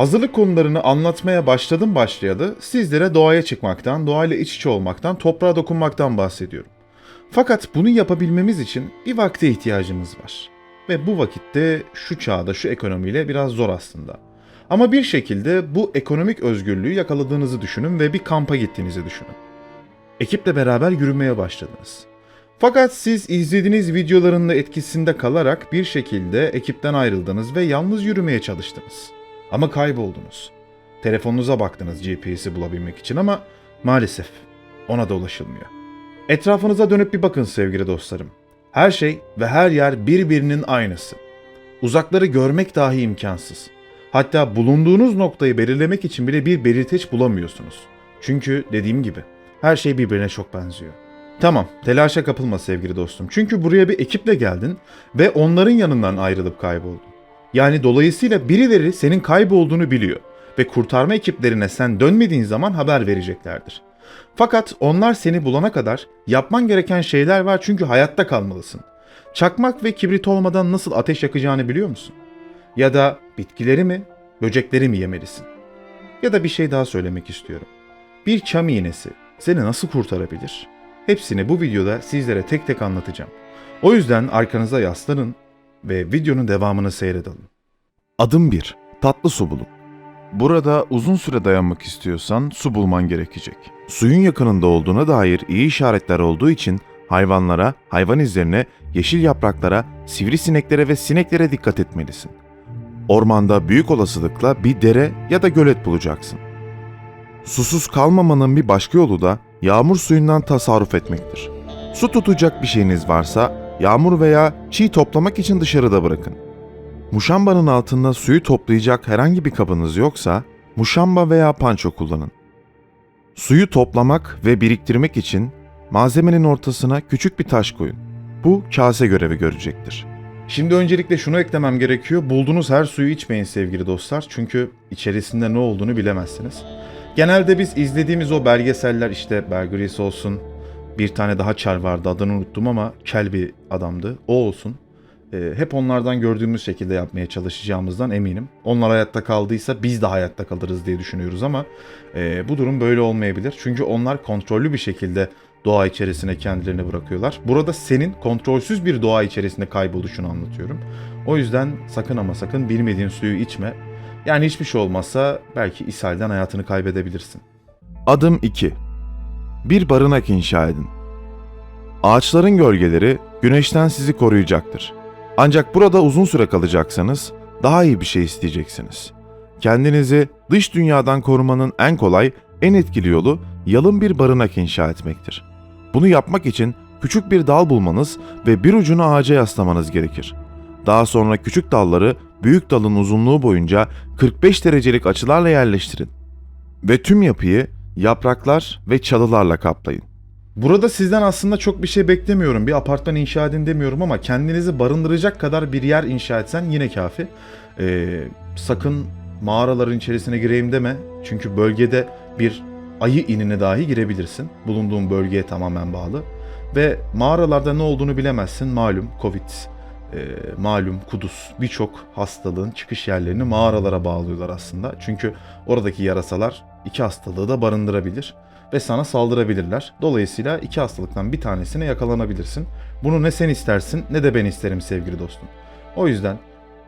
Hazırlık konularını anlatmaya başladım başlayalı sizlere doğaya çıkmaktan, doğayla iç içe olmaktan, toprağa dokunmaktan bahsediyorum. Fakat bunu yapabilmemiz için bir vakte ihtiyacımız var. Ve bu vakitte şu çağda şu ekonomiyle biraz zor aslında. Ama bir şekilde bu ekonomik özgürlüğü yakaladığınızı düşünün ve bir kampa gittiğinizi düşünün. Ekiple beraber yürümeye başladınız. Fakat siz izlediğiniz videoların da etkisinde kalarak bir şekilde ekipten ayrıldınız ve yalnız yürümeye çalıştınız. Ama kayboldunuz. Telefonunuza baktınız GPS'i bulabilmek için ama maalesef ona da ulaşılmıyor. Etrafınıza dönüp bir bakın sevgili dostlarım. Her şey ve her yer birbirinin aynısı. Uzakları görmek dahi imkansız. Hatta bulunduğunuz noktayı belirlemek için bile bir belirteç bulamıyorsunuz. Çünkü dediğim gibi her şey birbirine çok benziyor. Tamam, telaşa kapılma sevgili dostum. Çünkü buraya bir ekiple geldin ve onların yanından ayrılıp kayboldun. Yani dolayısıyla birileri senin kaybolduğunu biliyor ve kurtarma ekiplerine sen dönmediğin zaman haber vereceklerdir. Fakat onlar seni bulana kadar yapman gereken şeyler var çünkü hayatta kalmalısın. Çakmak ve kibrit olmadan nasıl ateş yakacağını biliyor musun? Ya da bitkileri mi, böcekleri mi yemelisin? Ya da bir şey daha söylemek istiyorum. Bir çam iğnesi seni nasıl kurtarabilir? Hepsini bu videoda sizlere tek tek anlatacağım. O yüzden arkanıza yaslanın ve videonun devamını seyredelim. Adım 1. Tatlı su bulun. Burada uzun süre dayanmak istiyorsan su bulman gerekecek. Suyun yakınında olduğuna dair iyi işaretler olduğu için hayvanlara, hayvan izlerine, yeşil yapraklara, sivrisineklere ve sineklere dikkat etmelisin. Ormanda büyük olasılıkla bir dere ya da gölet bulacaksın. Susuz kalmamanın bir başka yolu da yağmur suyundan tasarruf etmektir. Su tutacak bir şeyiniz varsa yağmur veya çiğ toplamak için dışarıda bırakın. Muşambanın altında suyu toplayacak herhangi bir kabınız yoksa muşamba veya panço kullanın. Suyu toplamak ve biriktirmek için malzemenin ortasına küçük bir taş koyun. Bu kase görevi görecektir. Şimdi öncelikle şunu eklemem gerekiyor. Bulduğunuz her suyu içmeyin sevgili dostlar. Çünkü içerisinde ne olduğunu bilemezsiniz. Genelde biz izlediğimiz o belgeseller işte Bear olsun. Bir tane daha çar vardı adını unuttum ama kel bir adamdı. O olsun. Ee, hep onlardan gördüğümüz şekilde yapmaya çalışacağımızdan eminim. Onlar hayatta kaldıysa biz de hayatta kalırız diye düşünüyoruz ama e, bu durum böyle olmayabilir. Çünkü onlar kontrollü bir şekilde doğa içerisine kendilerini bırakıyorlar. Burada senin kontrolsüz bir doğa içerisinde kayboluşunu anlatıyorum. O yüzden sakın ama sakın bilmediğin suyu içme. Yani hiçbir şey olmazsa belki ishalden hayatını kaybedebilirsin. Adım 2. Bir barınak inşa edin. Ağaçların gölgeleri güneşten sizi koruyacaktır. Ancak burada uzun süre kalacaksanız daha iyi bir şey isteyeceksiniz. Kendinizi dış dünyadan korumanın en kolay, en etkili yolu yalın bir barınak inşa etmektir. Bunu yapmak için küçük bir dal bulmanız ve bir ucunu ağaca yaslamanız gerekir. Daha sonra küçük dalları büyük dalın uzunluğu boyunca 45 derecelik açılarla yerleştirin. Ve tüm yapıyı yapraklar ve çalılarla kaplayın. Burada sizden aslında çok bir şey beklemiyorum. Bir apartman inşa edin demiyorum ama kendinizi barındıracak kadar bir yer inşa etsen yine kafi. Ee, sakın mağaraların içerisine gireyim deme. Çünkü bölgede bir ayı inine dahi girebilirsin. Bulunduğun bölgeye tamamen bağlı. Ve mağaralarda ne olduğunu bilemezsin. Malum Covid, e, malum kuduz birçok hastalığın çıkış yerlerini mağaralara bağlıyorlar aslında. Çünkü oradaki yarasalar iki hastalığı da barındırabilir ve sana saldırabilirler. Dolayısıyla iki hastalıktan bir tanesine yakalanabilirsin. Bunu ne sen istersin ne de ben isterim sevgili dostum. O yüzden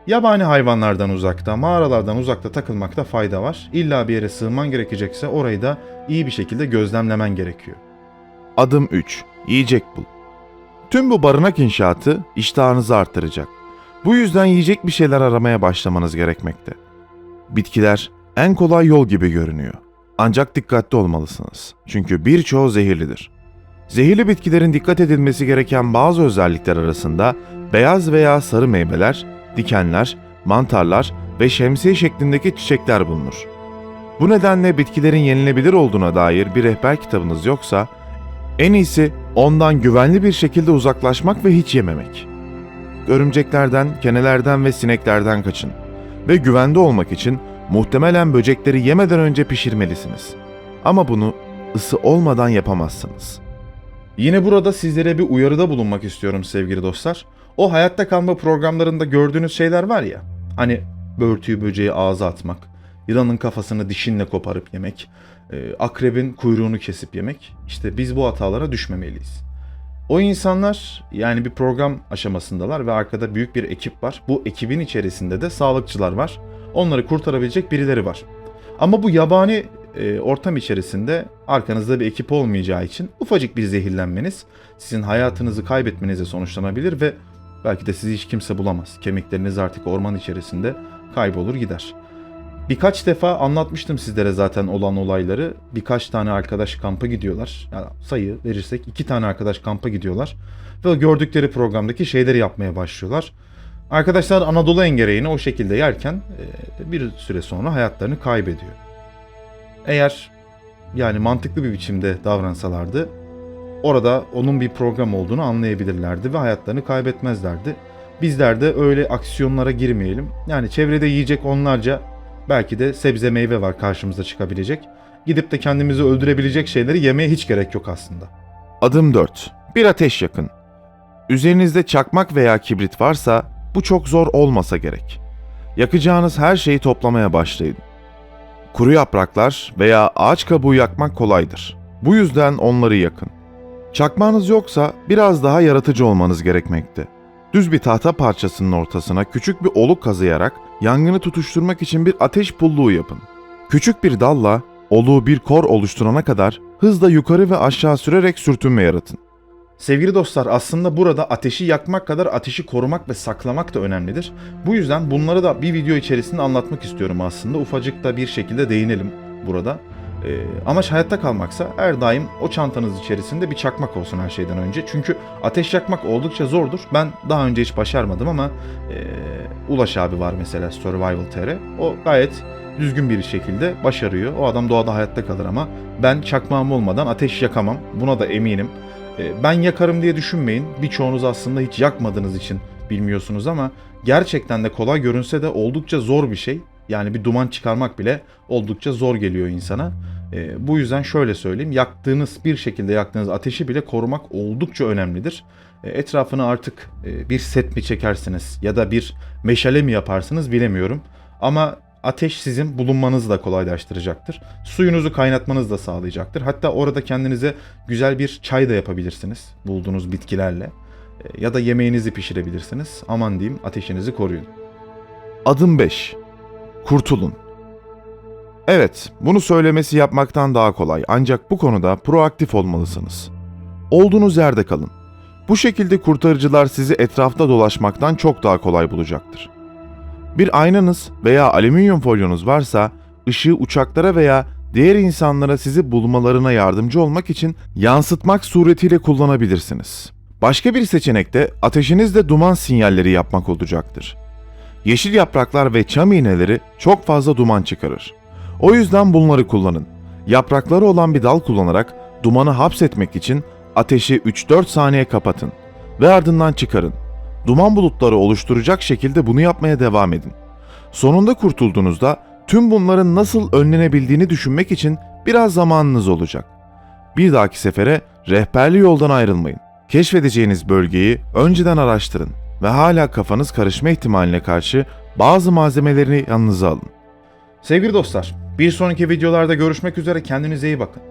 yabani hayvanlardan uzakta, mağaralardan uzakta takılmakta fayda var. İlla bir yere sığınman gerekecekse orayı da iyi bir şekilde gözlemlemen gerekiyor. Adım 3. Yiyecek bul. Tüm bu barınak inşaatı iştahınızı artıracak. Bu yüzden yiyecek bir şeyler aramaya başlamanız gerekmekte. Bitkiler en kolay yol gibi görünüyor. Ancak dikkatli olmalısınız. Çünkü birçoğu zehirlidir. Zehirli bitkilerin dikkat edilmesi gereken bazı özellikler arasında beyaz veya sarı meyveler, dikenler, mantarlar ve şemsiye şeklindeki çiçekler bulunur. Bu nedenle bitkilerin yenilebilir olduğuna dair bir rehber kitabınız yoksa en iyisi ondan güvenli bir şekilde uzaklaşmak ve hiç yememek. Örümceklerden, kenelerden ve sineklerden kaçın. Ve güvende olmak için muhtemelen böcekleri yemeden önce pişirmelisiniz. Ama bunu ısı olmadan yapamazsınız. Yine burada sizlere bir uyarıda bulunmak istiyorum sevgili dostlar. O hayatta kalma programlarında gördüğünüz şeyler var ya. Hani börtüyü böceği ağza atmak yılanın kafasını dişinle koparıp yemek, e, akrebin kuyruğunu kesip yemek. İşte biz bu hatalara düşmemeliyiz. O insanlar yani bir program aşamasındalar ve arkada büyük bir ekip var. Bu ekibin içerisinde de sağlıkçılar var. Onları kurtarabilecek birileri var. Ama bu yabani e, ortam içerisinde arkanızda bir ekip olmayacağı için ufacık bir zehirlenmeniz sizin hayatınızı kaybetmenize sonuçlanabilir ve belki de sizi hiç kimse bulamaz. Kemikleriniz artık orman içerisinde kaybolur gider. Birkaç defa anlatmıştım sizlere zaten olan olayları. Birkaç tane arkadaş kampa gidiyorlar. Yani sayı verirsek iki tane arkadaş kampa gidiyorlar. Ve gördükleri programdaki şeyleri yapmaya başlıyorlar. Arkadaşlar Anadolu engereğini o şekilde yerken e, bir süre sonra hayatlarını kaybediyor. Eğer yani mantıklı bir biçimde davransalardı orada onun bir program olduğunu anlayabilirlerdi ve hayatlarını kaybetmezlerdi. Bizler de öyle aksiyonlara girmeyelim. Yani çevrede yiyecek onlarca belki de sebze meyve var karşımıza çıkabilecek. Gidip de kendimizi öldürebilecek şeyleri yemeye hiç gerek yok aslında. Adım 4. Bir ateş yakın. Üzerinizde çakmak veya kibrit varsa bu çok zor olmasa gerek. Yakacağınız her şeyi toplamaya başlayın. Kuru yapraklar veya ağaç kabuğu yakmak kolaydır. Bu yüzden onları yakın. Çakmağınız yoksa biraz daha yaratıcı olmanız gerekmekte. Düz bir tahta parçasının ortasına küçük bir oluk kazıyarak yangını tutuşturmak için bir ateş pulluğu yapın. Küçük bir dalla oluğu bir kor oluşturana kadar hızla yukarı ve aşağı sürerek sürtünme yaratın. Sevgili dostlar aslında burada ateşi yakmak kadar ateşi korumak ve saklamak da önemlidir. Bu yüzden bunları da bir video içerisinde anlatmak istiyorum aslında. Ufacık da bir şekilde değinelim burada. Ee, amaç hayatta kalmaksa her daim o çantanız içerisinde bir çakmak olsun her şeyden önce. Çünkü ateş yakmak oldukça zordur. Ben daha önce hiç başarmadım ama e, Ulaş abi var mesela Survival TR. O gayet düzgün bir şekilde başarıyor. O adam doğada hayatta kalır ama ben çakmağım olmadan ateş yakamam. Buna da eminim. E, ben yakarım diye düşünmeyin. Birçoğunuz aslında hiç yakmadığınız için bilmiyorsunuz ama gerçekten de kolay görünse de oldukça zor bir şey. Yani bir duman çıkarmak bile oldukça zor geliyor insana. E, bu yüzden şöyle söyleyeyim. Yaktığınız bir şekilde yaktığınız ateşi bile korumak oldukça önemlidir. E, etrafına artık e, bir set mi çekersiniz ya da bir meşale mi yaparsınız bilemiyorum. Ama ateş sizin bulunmanızı da kolaylaştıracaktır. Suyunuzu kaynatmanızı da sağlayacaktır. Hatta orada kendinize güzel bir çay da yapabilirsiniz bulduğunuz bitkilerle. E, Ya da yemeğinizi pişirebilirsiniz. Aman diyeyim ateşinizi koruyun. Adım 5. Kurtulun. Evet, bunu söylemesi yapmaktan daha kolay ancak bu konuda proaktif olmalısınız. Olduğunuz yerde kalın. Bu şekilde kurtarıcılar sizi etrafta dolaşmaktan çok daha kolay bulacaktır. Bir aynanız veya alüminyum folyonuz varsa ışığı uçaklara veya diğer insanlara sizi bulmalarına yardımcı olmak için yansıtmak suretiyle kullanabilirsiniz. Başka bir seçenek de ateşinizde duman sinyalleri yapmak olacaktır. Yeşil yapraklar ve çam iğneleri çok fazla duman çıkarır. O yüzden bunları kullanın. Yaprakları olan bir dal kullanarak dumanı hapsetmek için ateşi 3-4 saniye kapatın ve ardından çıkarın. Duman bulutları oluşturacak şekilde bunu yapmaya devam edin. Sonunda kurtulduğunuzda tüm bunların nasıl önlenebildiğini düşünmek için biraz zamanınız olacak. Bir dahaki sefere rehberli yoldan ayrılmayın. Keşfedeceğiniz bölgeyi önceden araştırın ve hala kafanız karışma ihtimaline karşı bazı malzemelerini yanınıza alın. Sevgili dostlar, bir sonraki videolarda görüşmek üzere kendinize iyi bakın.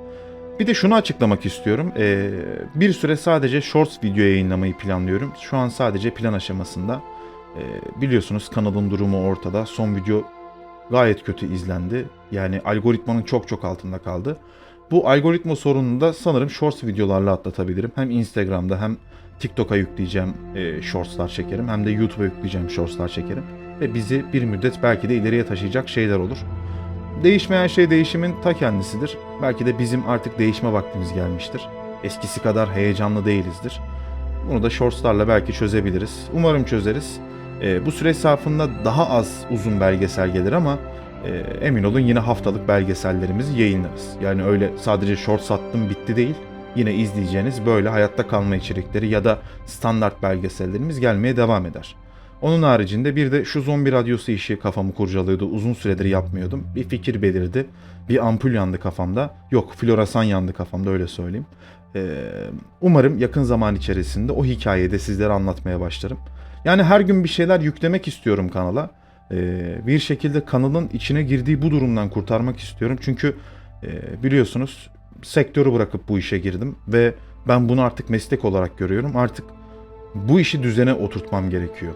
Bir de şunu açıklamak istiyorum. Ee, bir süre sadece shorts video yayınlamayı planlıyorum. Şu an sadece plan aşamasında. Ee, biliyorsunuz kanalın durumu ortada. Son video gayet kötü izlendi. Yani algoritmanın çok çok altında kaldı. Bu algoritma sorununu da sanırım shorts videolarla atlatabilirim. Hem Instagram'da hem TikTok'a yükleyeceğim e, shortslar çekerim. Hem de YouTube'a yükleyeceğim shortslar çekerim. Ve bizi bir müddet belki de ileriye taşıyacak şeyler olur. Değişmeyen şey değişimin ta kendisidir. Belki de bizim artık değişme vaktimiz gelmiştir. Eskisi kadar heyecanlı değilizdir. Bunu da shortslarla belki çözebiliriz. Umarım çözeriz. Ee, bu süreç zarfında daha az uzun belgesel gelir ama e, emin olun yine haftalık belgesellerimizi yayınlarız. Yani öyle sadece shorts attım bitti değil. Yine izleyeceğiniz böyle hayatta kalma içerikleri ya da standart belgesellerimiz gelmeye devam eder. Onun haricinde bir de şu zombi radyosu işi kafamı kurcalıyordu. Uzun süredir yapmıyordum. Bir fikir belirdi. Bir ampul yandı kafamda. Yok floresan yandı kafamda öyle söyleyeyim. Ee, umarım yakın zaman içerisinde o hikayeyi de sizlere anlatmaya başlarım. Yani her gün bir şeyler yüklemek istiyorum kanala. Ee, bir şekilde kanalın içine girdiği bu durumdan kurtarmak istiyorum. Çünkü e, biliyorsunuz sektörü bırakıp bu işe girdim ve ben bunu artık meslek olarak görüyorum. Artık bu işi düzene oturtmam gerekiyor.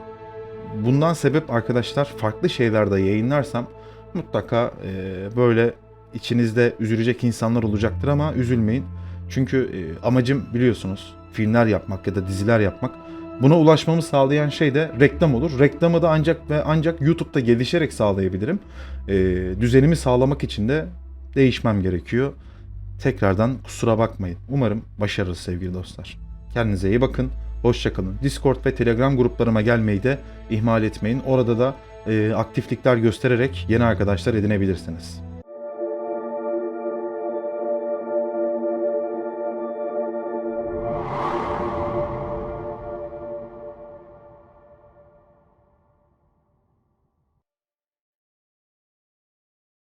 Bundan sebep arkadaşlar farklı şeylerde yayınlarsam mutlaka e, böyle içinizde üzülecek insanlar olacaktır ama üzülmeyin. Çünkü e, amacım biliyorsunuz filmler yapmak ya da diziler yapmak. Buna ulaşmamı sağlayan şey de reklam olur. Reklamı da ancak ve ancak YouTube'da gelişerek sağlayabilirim. E, düzenimi sağlamak için de değişmem gerekiyor. Tekrardan kusura bakmayın. Umarım başarırız sevgili dostlar. Kendinize iyi bakın. Hoşçakalın. Discord ve Telegram gruplarıma gelmeyi de ihmal etmeyin. Orada da e, aktiflikler göstererek yeni arkadaşlar edinebilirsiniz.